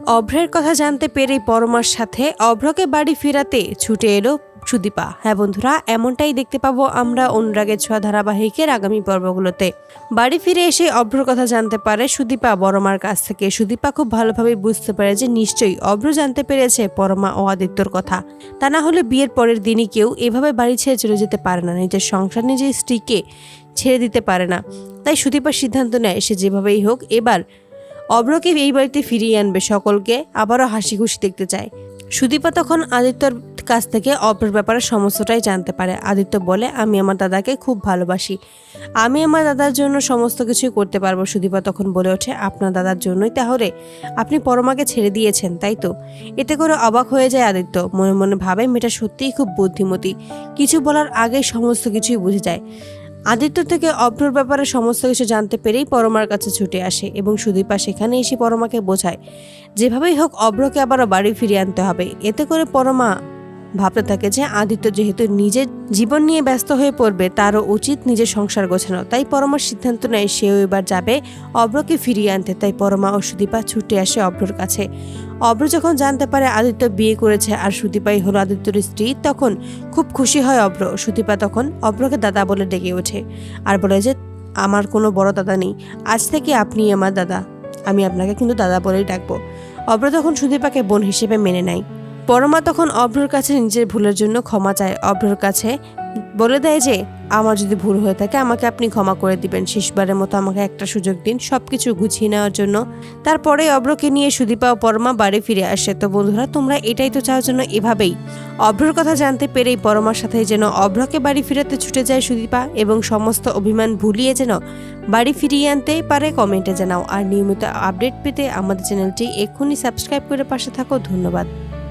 অভ্রের কথা জানতে পেরেই পরমার সাথে অভ্রকে বাড়ি ফেরাতে ছুটে এলো সুদীপা। হ্যাঁ বন্ধুরা, এমনটাই দেখতে পাবো আমরা অনুরাগের ছোঁয়া ধারাবাহিকের আগামী পর্বগুলোতে। বাড়ি ফিরে এসে অভ্রর কথা জানতে পারে সুদীপা বড়মার কাছ থেকে। সুদীপা খুব ভালোভাবে বুঝতে পারে যে নিশ্চয়ই অভ্র জানতে পেরেছে পরমা ও আদিত্যর কথা। তা না হলে বিয়ের পরের দিনই কেউ এভাবে বাড়ি ছেড়ে চলে যেতে পারে না, নিজের সংসার নিজের স্ত্রীকে ছেড়ে দিতে পারে না। তাই সুদীপার সিদ্ধান্ত নেয় সে যেভাবেই হোক এবার অব্রকে এই বাড়িতে ফিরিয়ে আনবে সকলকে। আবারও হাসি খুশি দেখতে চায়। সুদীপা তখন আদিত্যর কাছ থেকে অব্রের ব্যাপারে সমস্তটাই জানতে পারে। আদিত্য বলে, আমি আমার দাদাকে খুব ভালোবাসি। আমি আমার দাদার জন্য সমস্ত কিছুই করতে পারব। সুদীপা তখন বলে ওঠে, আপনার দাদার জন্যই তাহলে? আপনি পরমাকে ছেড়ে দিয়েছেন, তাই তো? এতে করে অবাক হয়ে যায় আদিত্য। মনে মনে ভাবে, মেয়েটা সত্যিই খুব বুদ্ধিমতী। কিছু বলার আগেই সমস্ত কিছুই বুঝে যায়। আদিত্য থেকে অভ্রর ব্যাপারে সমস্ত কিছু জানতে পেরেই পরমার কাছে ছুটে আসে এবং সুদীপা সেখানে এসে পরমাকে বোঝায়, যেভাবেই হোক অভ্রকে আবারও বাড়ি ফিরিয়ে আনতে হবে। এতে করে পরমা ভাবতে থাকে যে আদিত্য যেহেতু নিজের জীবন নিয়ে ব্যস্ত হয়ে পড়বে, তারও উচিত নিজের সংসার গোছানো। তাই পরমার সিদ্ধান্ত নেয় সেও এবার যাবে অব্রকে ফিরিয়ে আনতে। তাই পরমা ও সুদীপা ছুটে আসে অভ্রর কাছে। অব্র যখন জানতে পারে আদিত্য বিয়ে করেছে আর সুদীপাই হলো আদিত্যর স্ত্রী, তখন খুব খুশি হয় অব্র। সুদীপা তখন অভ্রকে দাদা বলে ডেকে ওঠে আর বলে যে, আমার কোনো বড় দাদা নেই। আজ থেকে আপনি আমার দাদা। আমি আপনাকে কিন্তু দাদা বলেই ডাকবো। অভ্র তখন সুদীপাকে বোন হিসেবে মেনে নেয়। পরমা তখন অভ্রর কাছে নিজের ভুলের জন্য ক্ষমা চায়। অভ্রর কাছে বলে দেয় যে, আমার যদি ভুল হয়ে থাকে, আমাকে আপনি ক্ষমা করে দিবেন। শেষবারের মতো আমাকে একটা সুযোগ দিন। সব কিছু গুছিয়ে নেওয়ার জন্য। তারপরে অভ্রকে নিয়ে সুদীপা ও পরমা বাড়ি ফিরে আসে। তো বন্ধুরা, তোমরা এটাই তো চাও জন্য এভাবেই। অভ্রর কথা জানতে পেরেই পরমার সাথে যেন অভ্রকে বাড়ি ফিরাতে ছুটে যায় সুদীপা এবং সমস্ত অভিমান ভুলিয়ে যেন বাড়ি ফিরিয়ে আনতে পারে কমেন্টে জানাও। আর নিয়মিত আপডেট পেতে আমাদের চ্যানেলটি এক্ষুনি সাবস্ক্রাইব করে পাশে থাকো। ধন্যবাদ।